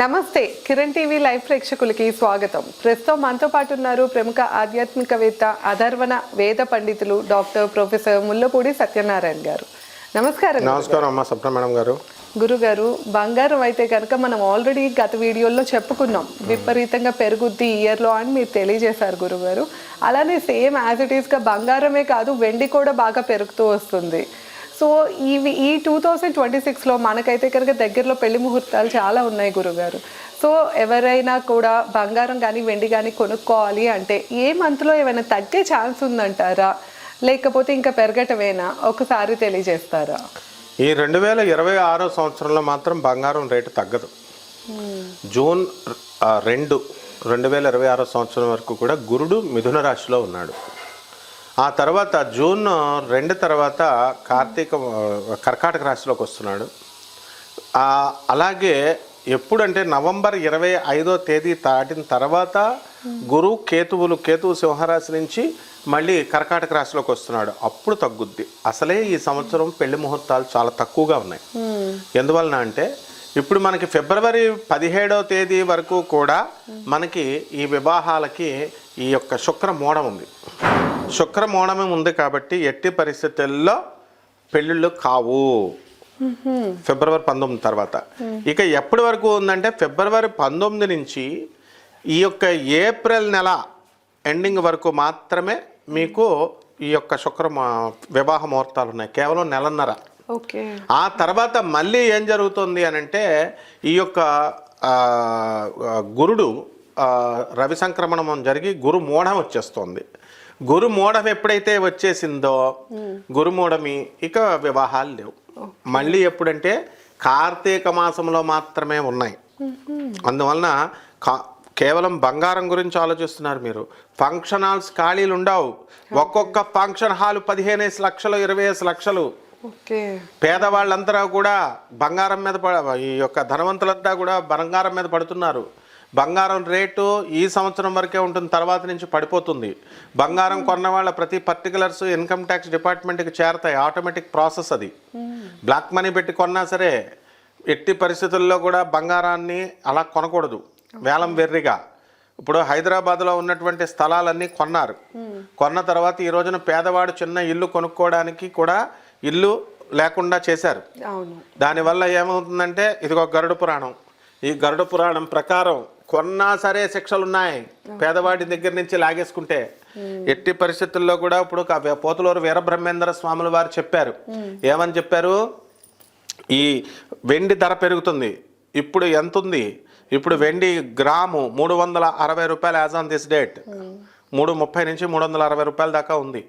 నమస్తే Kiran TV live ప్రేక్షకులకి స్వాగతం. ప్రస్తుతం మనతో పాటు ఉన్నారు ప్రముఖ ఆధ్యాత్మికవేత్త అధర్వణ వేద పండితులు డాక్టర్ ప్రొఫెసర్ ముల్లపూడి సత్యనారాయణ గారు. నమస్కారం. నమస్కారం అమ్మ సప్న మేడం గారు. గురుగారు బంగారం అయితే కనుక మనం ఆల్రెడీ గత వీడియోలో చెప్పుకున్నాం. విపరీతంగా పెరుగుద్ది ఇయర్లో అని మీరు తెలియజేశారు గురుగారు. అలానే సేమ్ యాజ్ ఇట్ ఈస్గా బంగారమే కాదు వెండి కూడా బాగా పెరుగుతూ వస్తుంది. సో ఇవి ఈ టూ థౌజండ్ ట్వంటీ సిక్స్లో మనకైతే కనుక దగ్గరలో పెళ్ళి ముహూర్తాలు చాలా ఉన్నాయి గురుగారు. సో ఎవరైనా కూడా బంగారం కానీ వెండి కానీ కొనుక్కోవాలి అంటే ఏ మంత్లో ఏమైనా తగ్గే ఛాన్స్ ఉందంటారా? లేకపోతే ఇంకా పెరగటమేనా? ఒకసారి తెలియజేస్తారా? ఈ రెండు వేల ఇరవై ఆరో సంవత్సరంలో మాత్రం బంగారం రేటు తగ్గదు. జూన్ ఆ, రెండు రెండు వేల ఇరవై ఆరో సంవత్సరం వరకు కూడా గురుడు మిథున రాశిలో ఉన్నాడు. ఆ తర్వాత జూన్ రెండు తర్వాత కార్తీక కర్కాటక రాశిలోకి వస్తున్నాడు. అలాగే ఎప్పుడంటే నవంబర్ ఇరవై ఐదో తేదీ దాటిన తర్వాత గురు కేతువులు కేతువు సింహరాశి నుంచి మళ్ళీ కర్కాటక రాశిలోకి వస్తున్నాడు. అప్పుడు తగ్గుద్ది. అసలే ఈ సంవత్సరం పెళ్ళి ముహూర్తాలు చాలా తక్కువగా ఉన్నాయి. ఎందువలన అంటే ఇప్పుడు మనకి ఫిబ్రవరి పదిహేడవ తేదీ వరకు కూడా మనకి ఈ వివాహాలకి ఈ యొక్క శుక్ర మోడం ఉంది. శుక్ర మోడమే ఉంది కాబట్టి ఎట్టి పరిస్థితుల్లో పెళ్ళిళ్ళు కావు. ఫిబ్రవరి పంతొమ్మిది తర్వాత. ఇక ఎప్పటి వరకు ఉందంటే ఫిబ్రవరి పంతొమ్మిది నుంచి ఈ యొక్క ఏప్రిల్ నెల ఎండింగ్ వరకు మాత్రమే మీకు ఈ యొక్క శుక్ర వివాహ ముహూర్తాలు ఉన్నాయి. కేవలం నెలన్నర. ఓకే. ఆ తర్వాత మళ్ళీ ఏం జరుగుతుంది అని అంటే ఈ యొక్క గురుడు రవి సంక్రమణం జరిగి గురు మూఢం వచ్చేస్తుంది. గురు మూఢం ఎప్పుడైతే వచ్చేసిందో గురు మూఢమి ఇక వివాహాలు లేవు. మళ్ళీ ఎప్పుడంటే కార్తీక మాసంలో మాత్రమే ఉన్నాయి. అందువలన కేవలం బంగారం గురించి ఆలోచిస్తున్నారు మీరు. ఫంక్షన్ హాల్స్ ఖాళీలు ఉండవు. ఒక్కొక్క ఫంక్షన్ హాల్ పదిహేనేసి లక్షలు ఇరవై లక్షలు. పేదవాళ్ళంతా కూడా బంగారం మీద ఈ యొక్క ధనవంతులంతా కూడా బంగారం మీద పడుతున్నారు. బంగారం రేటు ఈ సంవత్సరం వరకే ఉంటుంది తర్వాత నుంచి పడిపోతుంది. బంగారం కొన్న వాళ్ళ ప్రతి పర్టికులర్స్ ఇన్కమ్ ట్యాక్స్ డిపార్ట్మెంట్కి చేరతాయి ఆటోమేటిక్ ప్రాసెస్ అది. బ్లాక్ మనీ పెట్టి కొన్నా సరే ఎట్టి పరిస్థితుల్లో కూడా బంగారాన్ని అలా కొనకూడదు. వేలం వెర్రిగా. ఇప్పుడు హైదరాబాద్లో ఉన్నటువంటి స్థలాలన్నీ కొన్నారు. కొన్న తర్వాత ఈ రోజున పేదవాడు చిన్న ఇల్లు కొనుక్కోవడానికి కూడా ఇల్లు లేకుండా చేశారు. దానివల్ల ఏమవుతుందంటే ఇదిగో గరుడ పురాణం. ఈ గరుడ పురాణం ప్రకారం కొన్నా సరే శిక్షలు ఉన్నాయి పేదవాడి దగ్గర నుంచి లాగేసుకుంటే ఎట్టి పరిస్థితుల్లో కూడా ఇప్పుడు పోతలూరు పోతులూరు వీరబ్రహ్మేంద్ర స్వాముల వారు చెప్పారు. ఏమని చెప్పారు? ఈ వెండి ధర పెరుగుతుంది. ఇప్పుడు ఎంత ఉంది ఇప్పుడు వెండి గ్రాము మూడు వందల అరవై రూపాయలు యాజ్ ఆన్ దిస్ డేట్. మూడు ముప్పై నుంచి మూడు వందల అరవై రూపాయల దాకా ఉంది.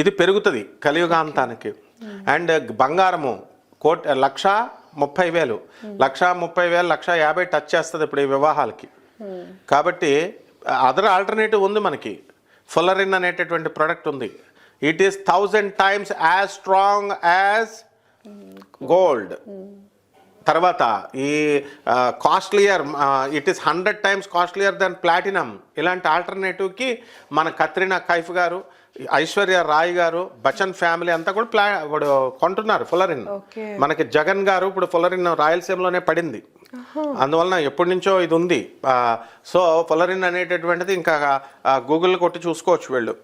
ఇది పెరుగుతుంది కలియుగాంతానికి. అండ్ బంగారము కోట్ లక్ష ముప్పై వేలు. లక్ష ముప్పై వేలు లక్ష యాభై టచ్ చేస్తుంది ఇప్పుడు ఈ వివాహాలకి. కాబట్టి అదర్ ఆల్టర్నేటివ్ ఉంది మనకి. ఫుల్లరిన్ అనేటటువంటి ప్రోడక్ట్ ఉంది. It is thousand times as strong as gold తర్వాత ఈ costlier it is hundred times costlier than platinum ఇలాంటి ఆల్టర్నేటివ్కి మన కత్రినా కైఫ్ గారు ఐశ్వర్య రాయ్ గారు బచ్చన్ ఫ్యామిలీ అంతా కూడా ప్లా ఇప్పుడు కొంటున్నారు ఫులరిన్. మనకి జగన్ గారు ఇప్పుడు ఫులరిన్ రాయలసీమలోనే పడింది. అందువలన ఎప్పటి నుంచో ఇది ఉంది. సో ఫులరిన్ అనేటటువంటిది ఇంకా గూగుల్ కొట్టి చూసుకోవచ్చు వీళ్ళు.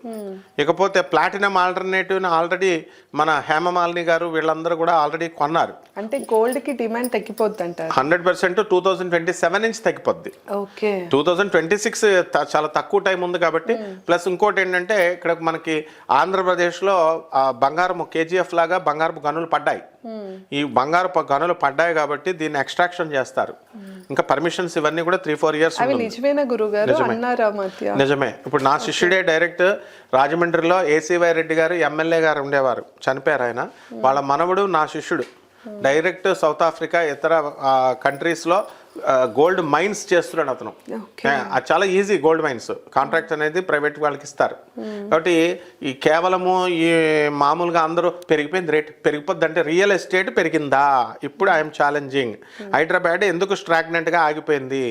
ఇకపోతే ప్లాటినం ఆల్టర్నేటివ్ ఆల్రెడీ మన హేమమాలిని గారు వీళ్ళందరూ కూడా ఆల్రెడీ కొన్నారు. అంటే గోల్డ్కి డిమాండ్ తగ్గిపోద్ది అంటారు hundred percent two thousand twenty seven నుంచి తగ్గిపోద్ది. Okay. Two thousand twenty six చాలా తక్కువ టైం ఉంది కాబట్టి ప్లస్ ఇంకోటి ఏంటంటే ఇక్కడ మనకి ఆంధ్రప్రదేశ్లో బంగారం కేజీఎఫ్ లాగా బంగారపు గనులు పడ్డాయి. ఈ బంగారపు గనులు పడ్డాయి కాబట్టి దీన్ని ఎక్స్ట్రాక్షన్ చేస్తారు. ఇంకా పర్మిషన్స్ ఇవన్నీ కూడా త్రీ ఫోర్ ఇయర్స్ నిజమే. ఇప్పుడు నా శిష్యుడే డైరెక్ట్ రాజమండ్రిలో ఏసీవై రెడ్డి గారు ఎమ్మెల్యే గారు ఉండేవారు. చనిపోయారు ఆయన. వాళ్ళ మనవడు నా శిష్యుడు. డైరెక్ట్ సౌత్ ఆఫ్రికా ఇతర కంట్రీస్లో గోల్డ్ మైన్స్ చేస్తున్నాడు అతను. అది చాలా ఈజీ గోల్డ్ మైన్స్ కాంట్రాక్ట్ అనేది ప్రైవేట్ వాళ్ళకి ఇస్తారు. కాబట్టి ఈ కేవలము ఈ మామూలుగా అందరూ పెరిగిపోయింది రేట్. పెరిగిపోద్ది అంటే రియల్ ఎస్టేట్ పెరిగిందా? ఇప్పుడు ఐఎమ్ ఛాలెంజింగ్ హైదరాబాద్ ఎందుకు స్ట్రాగ్నెంట్గా ఆగిపోయింది?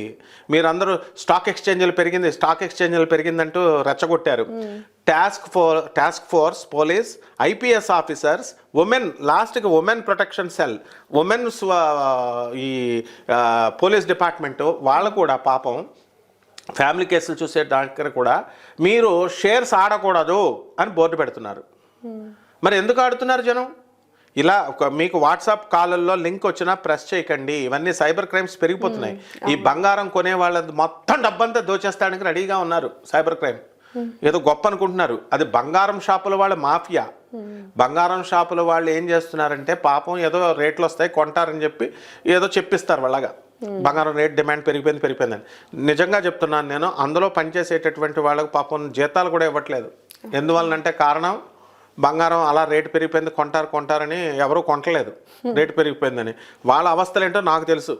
మీరందరూ స్టాక్ ఎక్స్చేంజ్లు పెరిగింది. స్టాక్ ఎక్స్చేంజ్లు పెరిగిందంటూ రెచ్చగొట్టారు. Task four task force police IPS officers women లాస్ట్కి ఉమెన్ ప్రొటెక్షన్ సెల్ ఉమెన్స్ ఈ పోలీస్ డిపార్ట్మెంట్ వాళ్ళు కూడా పాపం ఫ్యామిలీ కేసులు చూసే దగ్గర కూడా మీరు షేర్స్ ఆడకూడదు అని బోర్డు పెడుతున్నారు. మరి ఎందుకు ఆడుతున్నారు జనం? ఇలా ఒక మీకు వాట్సాప్ కాలల్లో లింక్ వచ్చినా ప్రెస్ చేయకండి. ఇవన్నీ సైబర్ క్రైమ్స్ పెరిగిపోతున్నాయి. ఈ బంగారం కొనే వాళ్ళ మొత్తం డబ్బంతా దోచేస్తానికి రెడీగా ఉన్నారు. సైబర్ క్రైమ్ ఏదో గొప్ప అనుకుంటున్నారు. అది బంగారం షాపుల వాళ్ళ మాఫియా. బంగారం షాపుల వాళ్ళు ఏం చేస్తున్నారంటే పాపం ఏదో రేట్లు వస్తాయి కొంటారని చెప్పి ఏదో చెప్పిస్తారు వాళ్ళగా. బంగారం రేట్ డిమాండ్ పెరిగిపోయింది పెరిగిపోయిందని. నిజంగా చెప్తున్నాను నేను అందులో పనిచేసేటటువంటి వాళ్ళకు పాపం జీతాలు కూడా ఇవ్వట్లేదు. ఎందువలనంటే కారణం బంగారం అలా రేటు పెరిగిపోయింది కొంటారు కొంటారని ఎవరూ కొంటలేదు రేటు పెరిగిపోయిందని. వాళ్ళ అవస్థలు ఏంటో నాకు తెలుసు.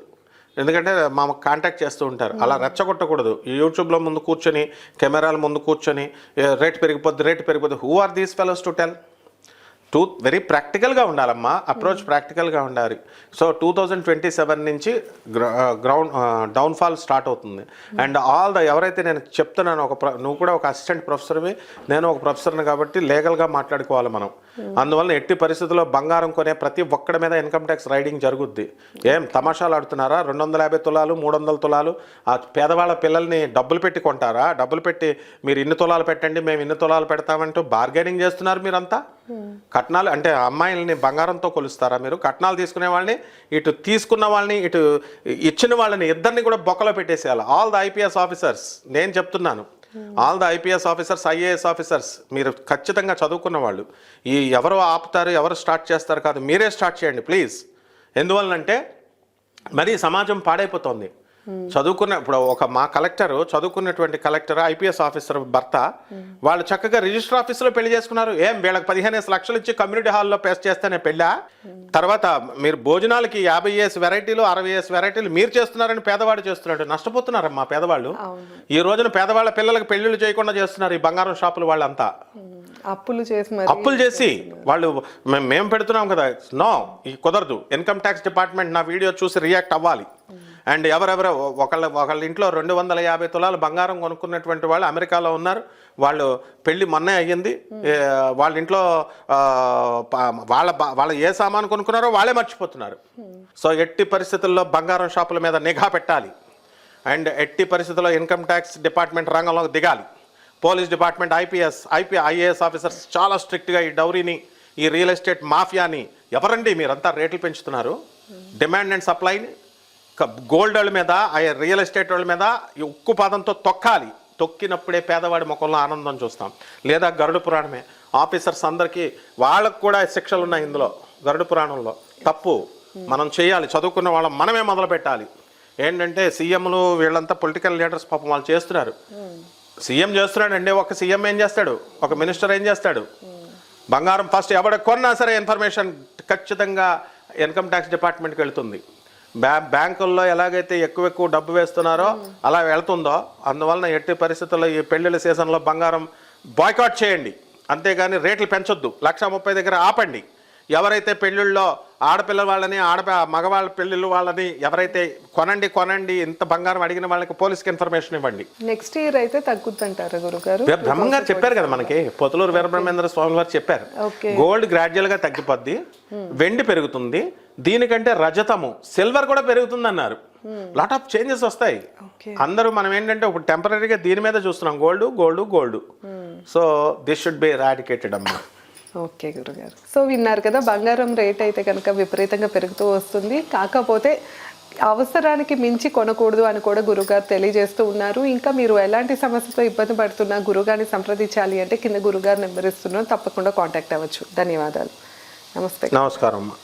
ఎందుకంటే మా కాంటాక్ట్ చేస్తూ ఉంటారు. అలా రెచ్చగొట్టకూడదు. ఈ యూట్యూబ్లో ముందు కూర్చొని కెమెరాల ముందు కూర్చొని "ఏ, రేటు పెరిగిపోద్ది rate పెరిగిపోద్ది. Who are these fellows to tell too very ప్రాక్టికల్గా ఉండాలమ్మా అప్రోచ్ ప్రాక్టికల్గా ఉండాలి. So two thousand twenty seven నుంచి గ్రౌండ్ డౌన్ఫాల్ స్టార్ట్ అవుతుంది. అండ్ ఆల్ ద ఎవరైతే నేను చెప్తున్నాను ఒక ప్ర- నువ్వు కూడా ఒక అసిస్టెంట్ ప్రొఫెసర్వి నేను ఒక ప్రొఫెసర్ని కాబట్టి లీగల్గా మాట్లాడుకోవాలి మనం. అందువల్ల ఎట్టి పరిస్థితుల్లో బంగారం కొనే ప్రతి ఒక్కడి మీద ఇన్కమ్ ట్యాక్స్ రైడింగ్ జరుగుద్ది. ఏం తమాషాలు ఆడుతున్నారా? రెండు వందల యాభై తులాలు మూడు వందల తులాలు ఆ పేదవాళ్ళ పిల్లల్ని డబ్బులు పెట్టి కొంటారా? డబ్బులు పెట్టి మీరు ఇన్ని తులాలు పెట్టండి మేము ఇన్ని తులాలు పెడతామంటూ బార్గెనింగ్ చేస్తున్నారు మీరంతా? కట్నాలు అంటే అమ్మాయిల్ని బంగారంతో కొలుస్తారా మీరు? కట్నాలు తీసుకునే వాళ్ళని ఇటు తీసుకున్న వాళ్ళని ఇటు ఇచ్చిన వాళ్ళని ఇద్దరిని కూడా బొక్కలో పెట్టేసేయాలి. ఆల్ ద ఐపీఎస్ ఆఫీసర్స్ నేను చెప్తున్నాను. All the IPS officers IAS officers మీరు ఖచ్చితంగా చదువుకున్న వాళ్ళు. ఈ ఎవరు ఆపుతారు ఎవరు స్టార్ట్ చేస్తారు కాదు మీరే స్టార్ట్ చేయండి ప్లీజ్. ఎందువలనంటే మరి సమాజం పాడైపోతుంది. చదువుకున్న ఇప్పుడు ఒక మా కలెక్టర్ చదువుకున్నటువంటి కలెక్టర్ ఐపీఎస్ ఆఫీసర్ భర్త వాళ్ళు చక్కగా రిజిస్టర్ ఆఫీసులో పెళ్ళి చేసుకున్నారు. ఏం వీళ్ళకి పదిహేను లక్షలు ఇచ్చి కమ్యూనిటీ హాల్లో పేస్ట్ చేస్తేనే పెళ్ళా? తర్వాత మీరు భోజనాలకి యాభై ఏస్ వెరైటీలు అరవై ఏస్ వెరైటీలు మీరు చేస్తున్నారని పేదవాడు చేస్తున్నాడు. నష్టపోతున్నారమ్మా పేదవాళ్ళు. ఈ రోజున పేదవాళ్ళ పిల్లలకు పెళ్ళిళ్ళు చేయకుండా చేస్తున్నారు ఈ బంగారం షాపులు వాళ్ళంతా. అప్పులు చేసి అప్పులు చేసి వాళ్ళు మే- మేము పెడుతున్నాం కదా. నో ఈ కుదరదు. ఇన్కమ్ ట్యాక్స్ డిపార్ట్మెంట్ నా వీడియో చూసి రియాక్ట్ అవ్వాలి. అండ్ ఎవరెవరో ఒకళ్ళ ఒకళ్ళ ఇంట్లో రెండు వందల యాభై తులాలు బంగారం కొనుక్కున్నటువంటి వాళ్ళు అమెరికాలో ఉన్నారు. వాళ్ళు పెళ్ళి మొన్నే అయ్యింది. వాళ్ళ ఇంట్లో వాళ్ళ వాళ్ళ ఏ సామాను కొనుక్కున్నారో వాళ్ళే మర్చిపోతున్నారు. సో ఎట్టి పరిస్థితుల్లో బంగారం షాపుల మీద నిఘా పెట్టాలి. అండ్ ఎట్టి పరిస్థితుల్లో ఇన్కమ్ ట్యాక్స్ డిపార్ట్మెంట్ రంగంలో దిగాలి. Police department IPS IP IAS officers చాలా స్ట్రిక్ట్గా ఈ డౌరీని ఈ రియల్ ఎస్టేట్ మాఫియాని ఎవరండి మీరంతా రేట్లు పెంచుతున్నారు? డిమాండ్ అండ్ సప్లైని గోల్డ్ వాళ్ళ మీద ఆ రియల్ ఎస్టేట్ వాళ్ళ మీద ఈ ఉక్కు పాదంతో తొక్కాలి. తొక్కినప్పుడే పేదవాడి ముఖంలో ఆనందం చూస్తాం. లేదా గరుడు పురాణమే. ఆఫీసర్స్ అందరికీ వాళ్ళకు కూడా శిక్షలు ఉన్నాయి ఇందులో గరుడ పురాణంలో. తప్పు. మనం చేయాలి. చదువుకున్న వాళ్ళం మనమే మొదలు పెట్టాలి. ఏంటంటే సీఎంలు వీళ్ళంతా పొలిటికల్ లీడర్స్ పాపం వాళ్ళు చేస్తున్నారు. సీఎం చేస్తున్నాడండి ఒక సీఎం ఏం చేస్తాడు? ఒక మినిస్టర్ ఏం చేస్తాడు? బంగారం ఫస్ట్ ఎవడ కొన్నా సరే ఇన్ఫర్మేషన్ ఖచ్చితంగా ఇన్కమ్ ట్యాక్స్ డిపార్ట్మెంట్కి వెళ్తుంది. బ్యా బ్యాంకుల్లో ఎలాగైతే ఎక్కువ ఎక్కువ డబ్బు వేస్తున్నారో అలా వెళ్తుందో అందువలన ఎట్టి పరిస్థితుల్లో ఈ పెళ్ళిళ్ళ సీజన్లో బంగారం బాయ్కాట్ చేయండి. అంతేగాని రేట్లు పెంచొద్దు. లక్ష ముప్పై దగ్గర ఆపండి. ఎవరైతే పెళ్ళిళ్ళలో ఆడపిల్ల వాళ్ళని ఆడప మగవాళ్ళ పెళ్ళిళ్ళు వాళ్ళని ఎవరైతే కొనండి కొనండి ఇంత బంగారం అడిగిన వాళ్ళకి పోలీస్కి ఇన్ఫర్మేషన్ ఇవ్వండి. నెక్స్ట్ ఇయర్ అయితే తగ్గుద్దంటారా గురుగారు. వే- బ్రహ్మం గారు చెప్పారు కదా మనకి పొతలూరు వీరబ్రహ్మేంద్ర స్వామి వారు చెప్పారు. గోల్డ్ గ్రాడ్యువల్గా తగ్గిపోద్ది వెండి పెరుగుతుంది దీనికంటే రజతము సిల్వర్ కూడా పెరుగుతుంది అన్నారు లాట్ ఆఫ్ చేంజెస్ వస్తాయి. అందరూ మనం ఏంటంటే ఇప్పుడు టెంపరీగా దీని మీద చూస్తున్నాం gold gold gold so this should be eradicated అమ్మా. ఓకే గురుగారు. సో విన్నారు కదా బంగారం రేట్ అయితే కనుక విపరీతంగా పెరుగుతూ వస్తుంది. కాకపోతే అవసరానికి మించి కొనకూడదు అని కూడా గురుగారు తెలియజేస్తూ ఉన్నారు. ఇంకా మీరు ఎలాంటి సమస్యతో ఇబ్బంది పడుతున్నా గురుగారిని సంప్రదించాలి అంటే కింద గురుగారు నెంబర్ ఇస్తున్నాం తప్పకుండా కాంటాక్ట్ అవ్వచ్చు. ధన్యవాదాలు. నమస్తే. నమస్కారం అమ్మా.